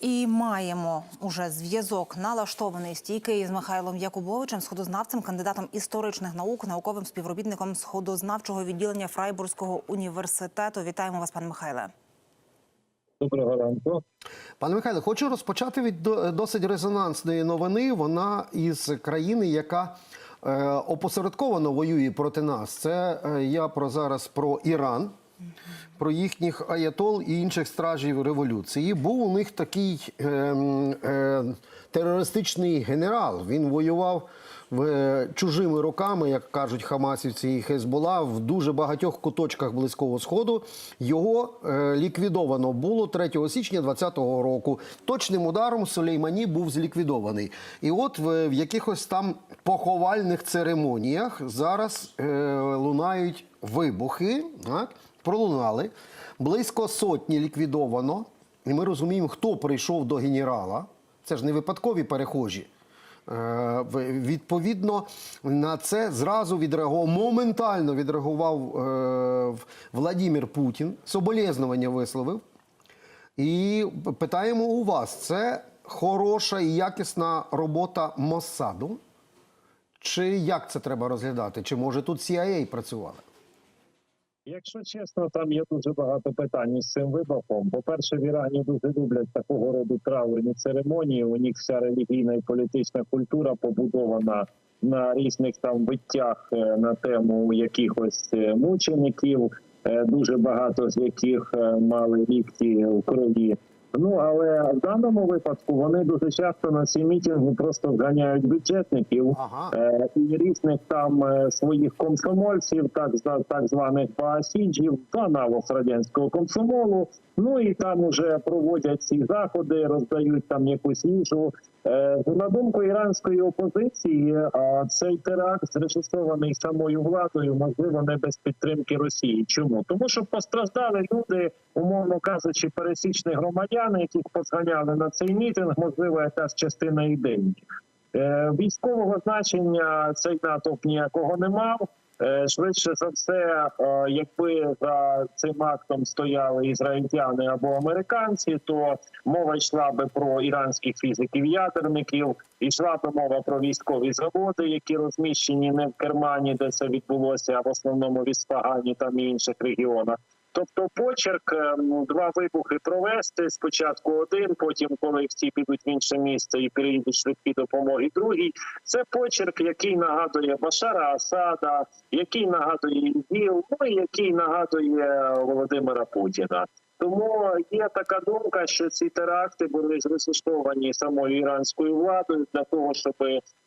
І маємо уже зв'язок налаштований стійкий з Михайлом Якубовичем, сходознавцем, кандидатом історичних наук, науковим співробітником сходознавчого відділення Фрайбурзького університету. Вітаємо вас, пане Михайле. Доброго ранку. Пане Михайле, хочу розпочати від досить резонансної новини. Вона із країни, яка е, опосередковано воює проти нас. Це е, я про зараз про Іран, про їхніх аятол і інших стражів революції. Був у них такий е, е, терористичний генерал. Він воював в е, чужими руками, як кажуть хамасівці і Хезбола, в дуже багатьох куточках близького сходу. Його е, ліквідовано було 3 січня 2020 року. Точним ударом Сулеймані був зліквідований. І от в, в якихось там поховальних церемоніях зараз е, лунають вибухи. Так? Пролунали близько сотні ліквідовано. І ми розуміємо, хто прийшов до генерала. Це ж не випадкові перехожі. Е, Відповідно на це зразу відреагував, моментально відреагував е, Владимир Путін, соболезнування висловив. І питаємо у вас: це хороша і якісна робота Моссаду? Чи як це треба розглядати? Чи може тут CIA працювали? Якщо чесно, там є дуже багато питань із цим вибухом. По-перше, в Ірані дуже люблять такого роду траурні церемонії. У них вся релігійна і політична культура побудована на різних там биттях е, на тему якихось е, мучеників, е, дуже багато з яких мали лікті в крові. Ну але в даному випадку вони дуже часто на ці мітинги просто зганяють бюджетників. Ага. Е, і різних там е, своїх комсомольців, так так званих баасіджів, аналог радянського комсомолу. Ну і там уже проводять ці заходи, роздають там якусь їжу. Е, На думку іранської опозиції, а цей теракт зрежисований самою владою, можливо, не без підтримки Росії. Чому тому, що постраждали люди, умовно кажучи, пересічні громадяни, яких позганяли на цей мітинг, можливо, якась частина ідеї. Е, Військового значення цей натовп ніякого не мав. Е, Швидше за все, е, якби за цим актом стояли ізраїльтяни або американці, то мова йшла би про іранських фізиків-ядерників, йшла би мова про військові заводи, які розміщені не в Кермані, де це відбулося, а в основному в Ісфагані там і інших регіонах. Тобто почерк ем, два вибухи провести спочатку один, потім, коли всі підуть в інше місце і переїдуть швидкі допомоги, другий. Це почерк, який нагадує Башара Асада, який нагадує ІГІЛ, ну і який нагадує Володимира Путіна. Тому є така думка, що ці теракти були зресуштовані самою іранською владою для того, щоб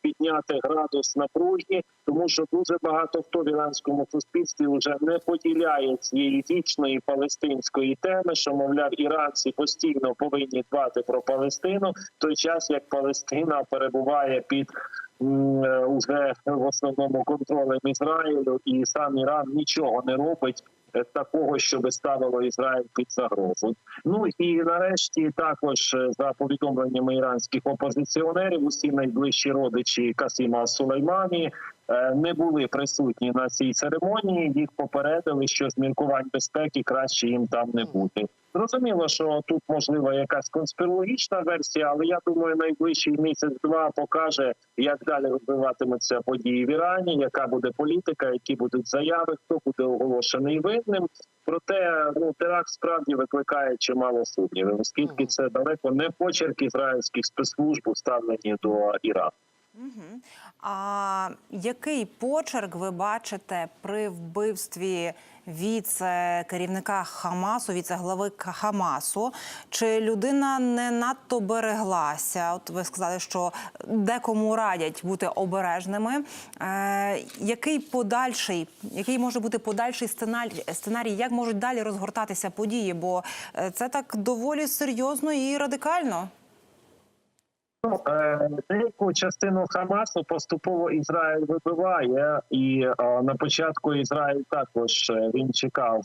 підняти градус напруги, тому що дуже багато хто в іранському суспільстві вже не поділяє цієї вічної палестинської теми, що мовляв іранці постійно повинні дбати про Палестину, той час як Палестина перебуває під е, уже в основному контролем Ізраїлю, і сам Іран нічого не робить. Е, Такого, що ставило Ізраїль під загрозу. Ну і нарешті також е, за повідомленнями іранських опозиціонерів, усі найближчі родичі Касіма Сулеймані не були присутні на цій церемонії. Їх попередили, що з міркувань безпеки краще їм там не бути. Зрозуміло, що тут можлива якась конспірологічна версія, але я думаю, найближчий місяць-два покаже, як далі розвиватимуться події в Ірані, яка буде політика, які будуть заяви, хто буде оголошений винним. Проте ну теракт справді викликає чимало сумнівів, оскільки це далеко не почерк ізраїльських спецслужб у ставленні до Ірану. Угу. А який почерк ви бачите при вбивстві віце-керівника Хамасу, віце-глави Хамасу? Чи людина не надто береглася? От ви сказали, що декому радять бути обережними. Е, який подальший, який може бути подальший сценарій, сценарій, як можуть далі розгортатися події? Бо е, це так доволі серйозно і радикально. Ну, е, деяку частину Хамасу поступово Ізраїль вибиває, і е, на початку Ізраїль також е, він чекав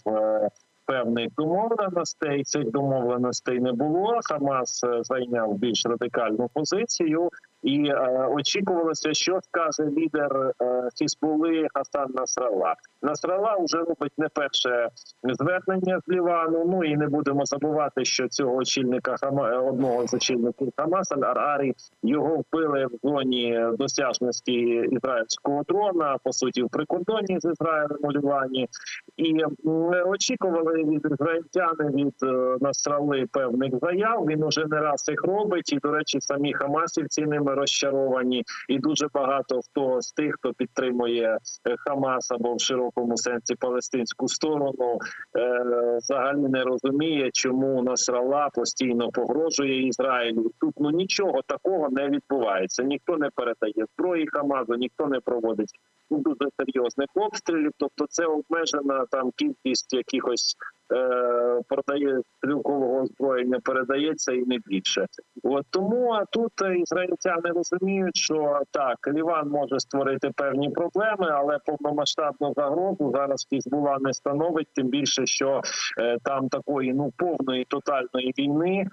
певних домовленостей. Цих домовленостей не було. Хамас зайняв більш радикальну позицію. І е, очікувалося, що скаже лідер е, Хізбули Хасан Насралла. Насралла вже робить не перше звернення з Лівану. Ну і не будемо забувати, що цього очільника Хама е, одного з очільників Хамас Аль-Арарі його вбили в зоні досяжності ізраїльського дрона, по суті, в прикордонні з Ізраїлем у Лівані. І м, очікували від ізраїльтяни від е, Насрали певних заяв. Він уже не раз їх робить. І до речі, самі хамасівці ними розчаровані. І дуже багато хто з тих, хто підтримує е, Хамас або в широкому сенсі палестинську сторону, е, взагалі не розуміє, чому Насрала постійно погрожує Ізраїлю. Тут ну нічого такого не відбувається. Ніхто не передає зброї Хамазу, ніхто не проводить ну, дуже серйозних обстрілів. Тобто, це обмежена там кількість якихось е, продає стрілкового озброєння, передається і не більше. От тому тут ізраїльтяни розуміють, що так Ліван може створити певні проблеми, але повномасштабну загрозу зараз Хізбула не становить. Тим більше, що е, там такої ну повної тотальної війни.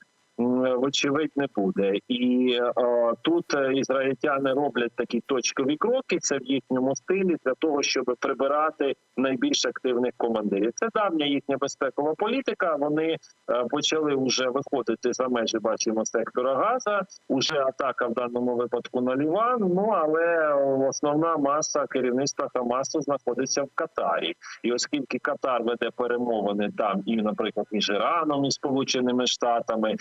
Вочевидь не буде, і е, тут ізраїльтяни роблять такі точкові кроки. Це в їхньому стилі для того, щоб прибирати найбільш активних командирів. Це давня їхня безпекова політика. Вони е, почали вже виходити за межі, бачимо сектора Газа. Уже атака в даному випадку на Ліван. Ну але основна маса керівництва Хамасу знаходиться в Катарі. І оскільки Катар веде перемовини там і, наприклад, між Іраном і Сполученими Штатами,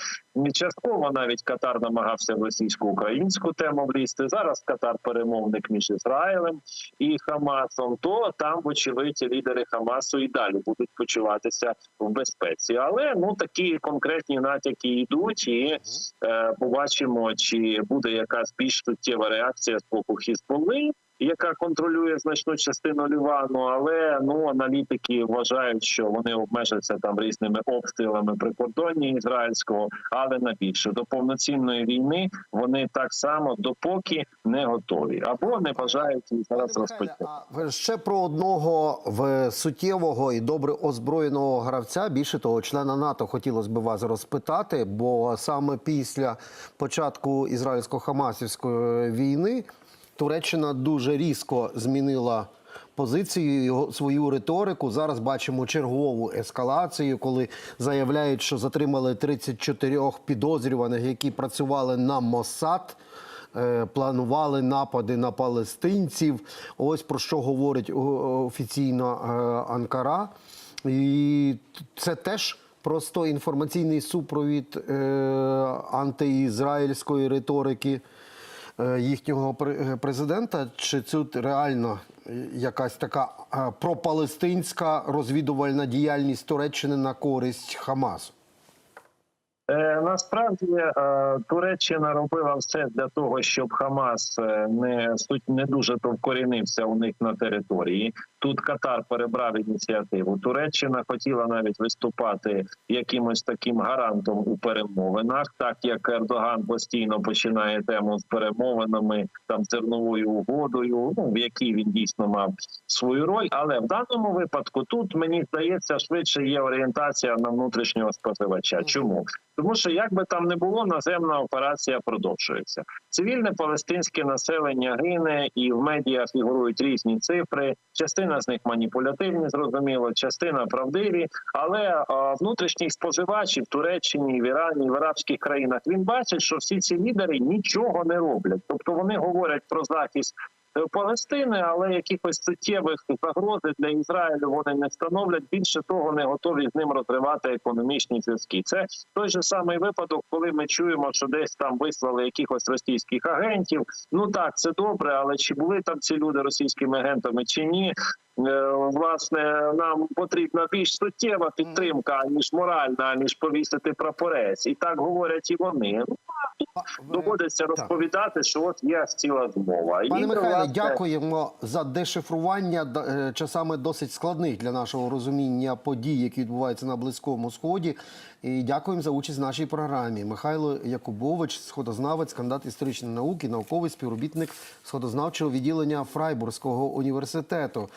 частково навіть Катар намагався в російсько-українську тему влізти. Зараз Катар перемовник між Ізраїлем і Хамасом. То там, вочевидь, лідери Хамасу і далі будуть почуватися в безпеці. Але ну такі конкретні натяки йдуть, і е, побачимо, чи буде якась більш суттєва реакція з боку Хізболи. Яка контролює значну частину Лівану, але ну аналітики вважають, що вони обмежаться там різними обстрілами прикордонні ізраїльського, але на більше до повноцінної війни вони так само допоки не готові або не бажають її зараз розпочати. а ще про одного в суттєвого і добре озброєного гравця, більше того, члена НАТО хотілося б вас розпитати, бо саме після початку ізраїльсько-хамасівської війни Туреччина дуже різко змінила. Позицію свою риторику зараз бачимо чергову ескалацію, коли заявляють, що затримали 34 підозрюваних, які працювали на Моссад е, планували напади на палестинців. Ось про що говорить офіційно е, Анкара. І це теж просто інформаційний супровід е, антиізраїльської риторики їхнього пре- президента. Чи тут реально е, якась така е, пропалестинська розвідувальна діяльність Туреччини на користь Хамасу? Е, насправді е, Туреччина робила все для того, щоб Хамас е, не не дуже то вкорінився у них на території. Тут Катар перебрав ініціативу. Туреччина хотіла навіть виступати якимось таким гарантом у перемовинах, так як Ердоган постійно починає тему з перемовинами там зерновою угодою, ну в якій він дійсно мав свою роль. Але в даному випадку тут мені здається швидше є орієнтація на внутрішнього споживача. Чому? Тому що як би там не було, наземна операція продовжується. Цивільне палестинське населення гине, і в медіа фігурують різні цифри. Частина з них маніпулятивні, зрозуміло, частина правдиві. Але а, внутрішній споживач і в Туреччині, в Ірані, в арабських країнах він бачить, що всі ці лідери нічого не роблять. Тобто вони говорять про захист. Е, Палестини, але якихось суттєвих загрози для Ізраїлю вони не становлять. Більше того, не готові з ним розривати економічні зв'язки. Це той же самий випадок, коли ми чуємо, що десь там вислали якихось російських агентів. Ну так, це добре, але чи були там ці люди російськими агентами чи ні? Е, Власне, нам потрібна більш суттєва підтримка ніж моральна, ніж повісити прапорець, і так говорять і вони. Доводиться розповідати, що от є ціла змова. Пане Михайле, власне, дякуємо за дешифрування е, часами досить складних для нашого розуміння подій, які відбуваються на Близькому Сході. І дякуємо за участь в нашій програмі. Михайло Якубович, сходознавець, кандидат історичної науки, науковий співробітник сходознавчого відділення Фрайбурзького університету.